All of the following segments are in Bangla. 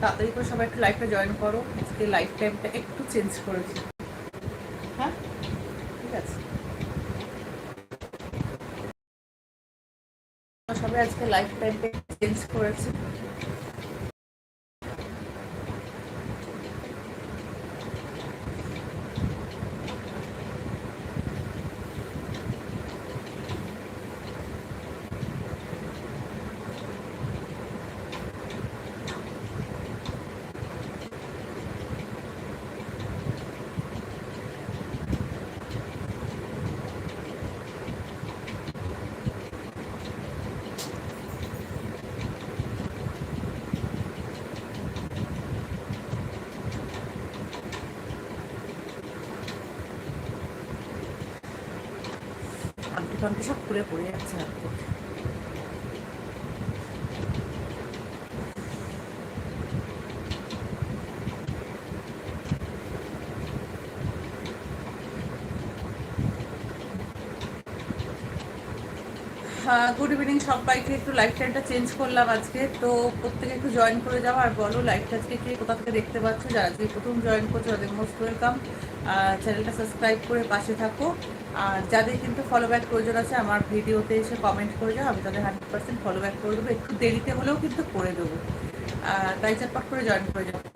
তাড়াতাড়ি করে সবাই একটু লাইফে জয়েন করো, আজকে লাইফ টাইমটা একটু চেঞ্জ করেছি হ্যাঁ? ঠিক আছে। সবাই আজকে লাইফ টাইমটা চেঞ্জ করেছে। 저한테 샵 그래 보내지 않고 গুড ইভিনিং সবাইকে। একটু লাইফ টাইমটা চেঞ্জ করলাম আজকে। তো প্রত্যেকে একটু জয়েন করে যাও আর বলো লাইফটা আজকে কে কোথা থেকে দেখতে পাচ্ছ? যারা আজকে প্রথম জয়েন করছ, তাদের মোস্ট ওয়েলকাম চ্যানেলটা সাবস্ক্রাইব করে পাশে থাকো। আর যাদের কিন্তু ফলো ব্যাক প্রয়োজন আছে, আমার ভিডিওতে এসে কমেন্ট করে যাও। আমি তাদের হান্ড্রেড পার্সেন্ট ফলো ব্যাক করে দেবো। একটু দেরিতে হলেও কিন্তু করে দেবো। তাই চটপট করে জয়েন করে যাও।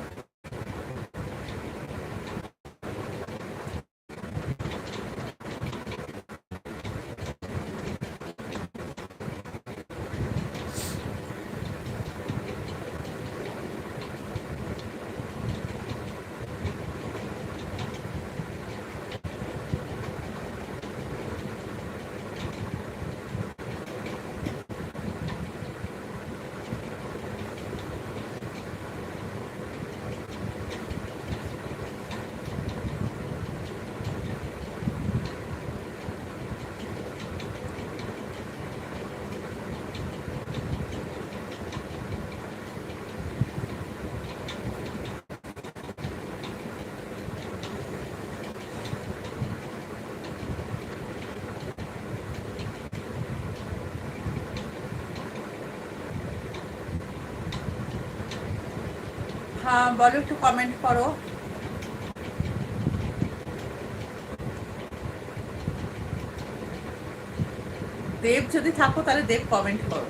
বলো একটু কমেন্ট করো দেব যদি থাকো তাহলে দেব কমেন্ট করো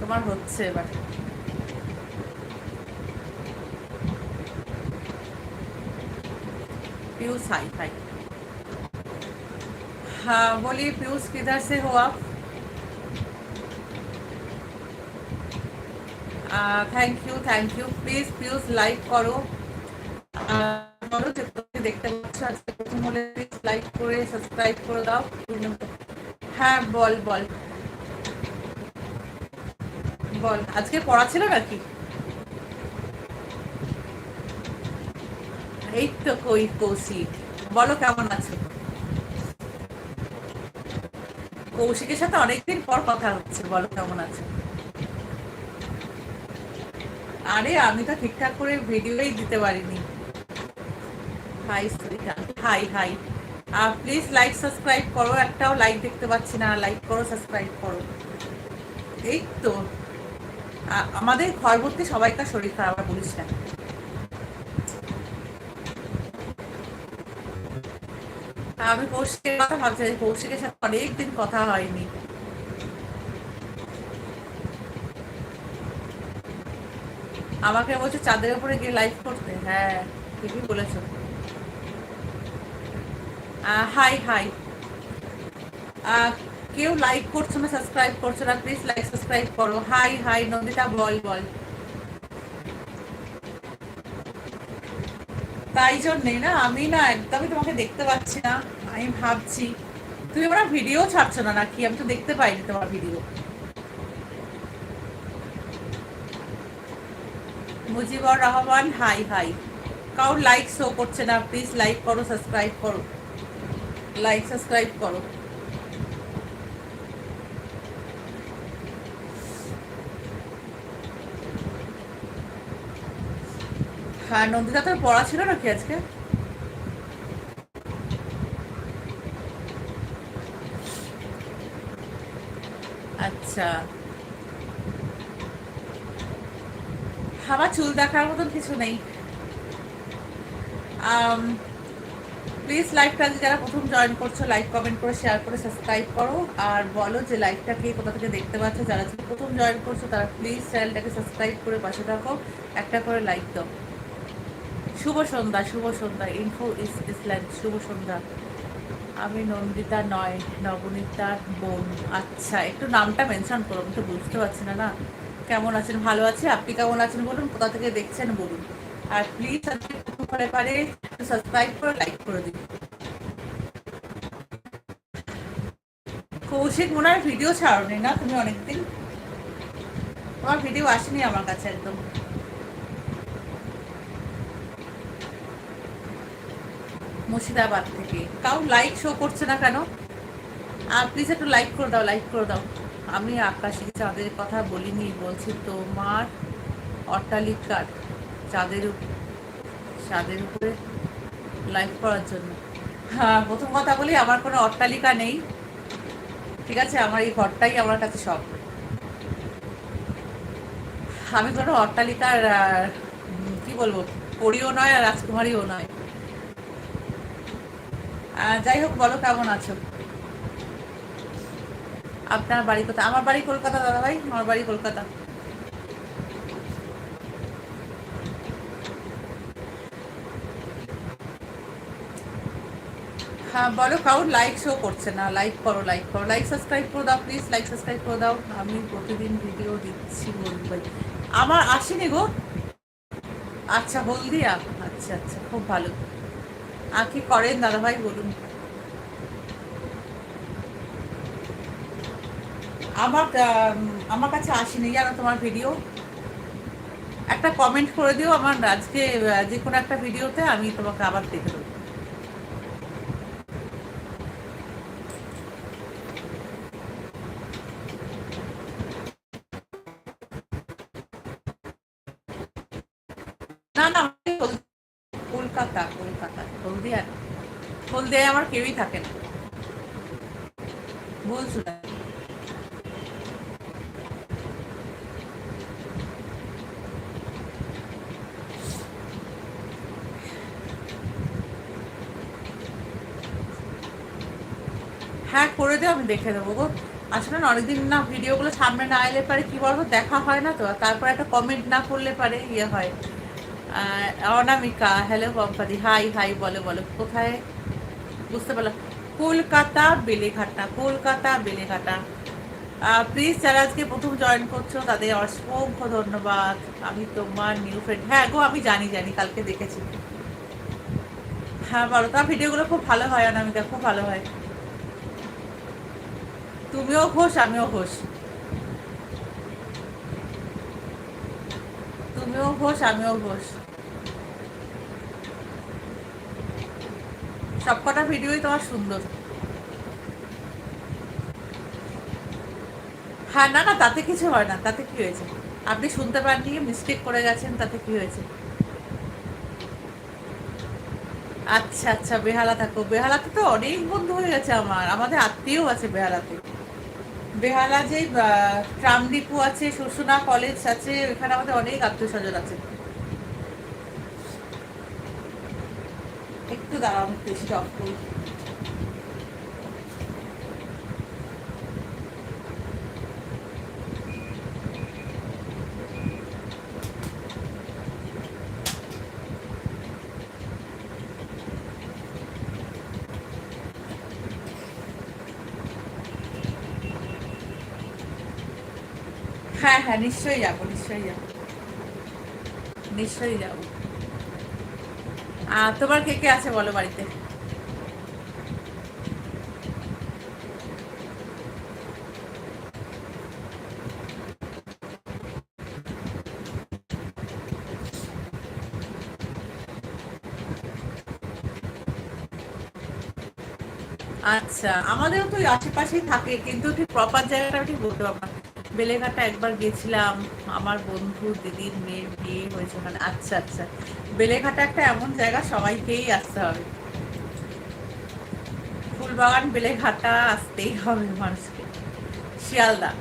তোমার হচ্ছে এবার पीयूष हाई हाई हाँ बोलिए पीयूष किधर से हो आप thank you thank you please please like করো। দেখতে পাচ্ছ লাইক করে সাবস্ক্রাইব করে দাও। হ্যাঁ বল বল। বল, আজকে পড়া ছিল নাকি? এই তো কই কৌশিক। বলো কেমন আছো? কৌশিকের সাথে অনেকদিন পর কথা হচ্ছে, বলো কেমন আছো? আরে, আমি তো ঠিকঠাক করে ভিডিওই দিতে পারিনি। হাই সরিতা হাই হাই আর প্লিজ লাইক সাবস্ক্রাইব করো। একটাও লাইক দেখতে পাচ্ছি না। লাইক করো সাবস্ক্রাইব করো। এই তো। আমাদের ঘর ভর্তি সবাইকার শরীর খারাপ বলিস না। আমি কৌশিকের কথা ভাবছি কৌশিকের সাথে অনেকদিন কথা হয়নি। আমাকে বলছে, চাঁদের উপরে গিয়ে লাইভ করতে। হ্যাঁ ঠিকই বলেছ। হাই হাই কেউ লাইক করছ না সাবস্ক্রাইব করছ না প্লিজ লাইক সাবস্ক্রাইব করো। হাই হাই নন্দিতা, বল বল। তাই জন্যে না, আমি না একদমই তোমাকে দেখতে পাচ্ছি না। আমি ভাবছি, তুমি আমার ভিডিও ছাড়ছো না নাকি? আমি তো দেখতে পাইনি তোমার video. Mujibur Rahman, hi hi. কাউর লাইক শো করছে না প্লিজ লাইক করো সাবস্ক্রাইব করো। লাইক সাবস্ক্রাইব করো। হ্যাঁ নন্দিতা তোর পড়া ছিল নাকি আজকে? আচ্ছা। আমার চুল দেখার মতন কিছু নেই। প্লিজ লাইভটা আজকে যারা প্রথম জয়েন করছ লাইক কমেন্ট করে শেয়ার করে সাবস্ক্রাইব করো। আর বলো যে লাইভটা কে কোথা থেকে দেখতে পাচ্ছ, যারা প্রথম জয়েন করছ, তারা প্লিজ চ্যানেলটাকে সাবস্ক্রাইব করে পাশে থাকো। একটা করে লাইক দাও। শুভ সন্ধ্যা শুভ সন্ধ্যা। ইনফো ইস ইসল্যান্ড শুভ সন্ধ্যা। আমি নন্দিতা নয়, নবনীতার বোন। আচ্ছা একটু নামটা মেনশন করো, আমি তো বুঝতে পারছি না না? কেমন আছেন? ভালো আছে আপনি কেমন আছেন বলুন? কোথা থেকে দেখছেন বলুন। আর প্লিজ পারে পারে সাবস্ক্রাইব করে লাইক করে দিন। কৌশিক, মনে হয় ভিডিও ছাড়নি না তুমি অনেকদিন? তোমার ভিডিও আসেনি আমার কাছে একদম। মুর্শিদাবাদ থেকে। কাউ লাইক শো করছে না কেন? আর প্লিজ একটু লাইক করে দাও লাইক করে দাও। আমি আকাশি চাঁদের কথা বলিনি, বলছি তোমার অট্টালিকার চাঁদের চাঁদের উপরে লাইক করার জন্য। হ্যাঁ প্রথম কথা বলি, আমার কোনো অট্টালিকা নেই। ঠিক আছে, আমার এই ঘরটাই আমার কাছে সব। আমি কোনো অট্টালিকার কি বলব, পরিও নয় আর রাজকুমারীও নয়। যাই হোক, বলো কেমন আছো? আপনার বাড়ি কোথায় আমার বাড়ি কলকাতা দাদা ভাই আমার বাড়ি কলকাতা। হ্যাঁ বলো কাউর লাইক শো করছে না। লাইক করো লাইক করো। লাইক সাবস্ক্রাইব করে দাও প্লিজ লাইক সাবস্ক্রাইব করে দাও। আমি প্রতিদিন ভিডিও দিচ্ছি বলব। আমার আসেনি গো। আচ্ছা হলদিয়া। আচ্ছা আচ্ছা খুব ভালো। আর কি করেন দাদা ভাই বলুন। আমার আম, আমার কাছে আসেনি জানো তোমার ভিডিও একটা কমেন্ট করে দিও আমার আজকে যে কোনো একটা ভিডিওতে আমি তোমাকে আবার দেখে দেবো। না না কলকাতা কলকাতা হলদিয়া হলদিয়ায় আমার কেউই থাকে না। বলছো না। হ্যাঁ করে দিও আমি দেখে দেবো গো। আসলে না, অনেকদিন না ভিডিওগুলো সামনে না এলে পারে কি বলব দেখা হয় না তো। তারপর একটা কমেন্ট না করলে পারে ইয়ে হয়। অনামিকা হ্যালো পম্পাদি হাই হাই বলে, বলো, কোথায়? বুঝতে পারলাম। কলকাতা, বেলেঘাটা কলকাতা, বেলেঘাটা। প্লিজ যারা আজকে প্রথম জয়েন করছ, তাদের অসংখ্য ধন্যবাদ। আমি তোমার নিউ ফ্রেন্ড হ্যাঁ গো, আমি জানি জানি, কালকে দেখেছি। হ্যাঁ বলো তার ভিডিওগুলো খুব ভালো হয়, অনামিকা, খুব ভালো হয়। তুমিও ঘোষ আমিও ঘোষ তুমিও ঘোষ আমিও ঘোষ সবকটা ভিডিওই তোমার সুন্দর। হ্যাঁ না না, তাতে কিছু হয় না, তাতে কি হয়েছে? আপনি শুনতে পাননি মিস্টেক করে গেছেন, তাতে কি হয়েছে? আচ্ছা আচ্ছা বেহালা থাকো। বেহালাতে তো অনেক বন্ধু হয়ে গেছে আমার, আমাদের আত্মীয় আছে বেহালাতে। বেহালা যে ট্রাম ডিপো আছে শুশুনা কলেজ আছে ওখানে আমাদের অনেক আত্মীয় স্বজন আছে। একটু দাঁড়াও, আমি বেশি অফ হ্যাঁ হ্যাঁ নিশ্চয়ই যাব নিশ্চয়ই যাব। নিশ্চয়ই যাব। তোমার কে কে আছে বলো বাড়িতে? আচ্ছা আমাদেরও তো আশেপাশেই থাকে, কিন্তু ঠিক প্রপার জায়গাটা ঠিক বলতে পারব না। বেলেঘাটা একবার গেছিলাম আমার বন্ধু দিদির মেয়ের বিয়ে হয়েছে মানে আচ্ছা আচ্ছা। বেলেঘাটা একটা এমন জায়গা সবাইকেই আসতে হবে। ফুলবাগান বেলেঘাটা আসতেই হবে মানুষকে। শিয়ালদা।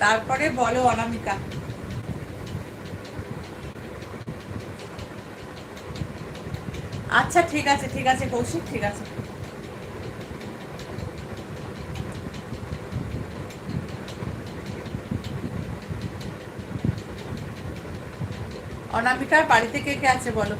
তারপরে বলো অনামিকা। আচ্ছা ঠিক আছে ঠিক আছে কৌশিক ঠিক আছে। অনামিকার বাড়িতে কে কে আছে বলো?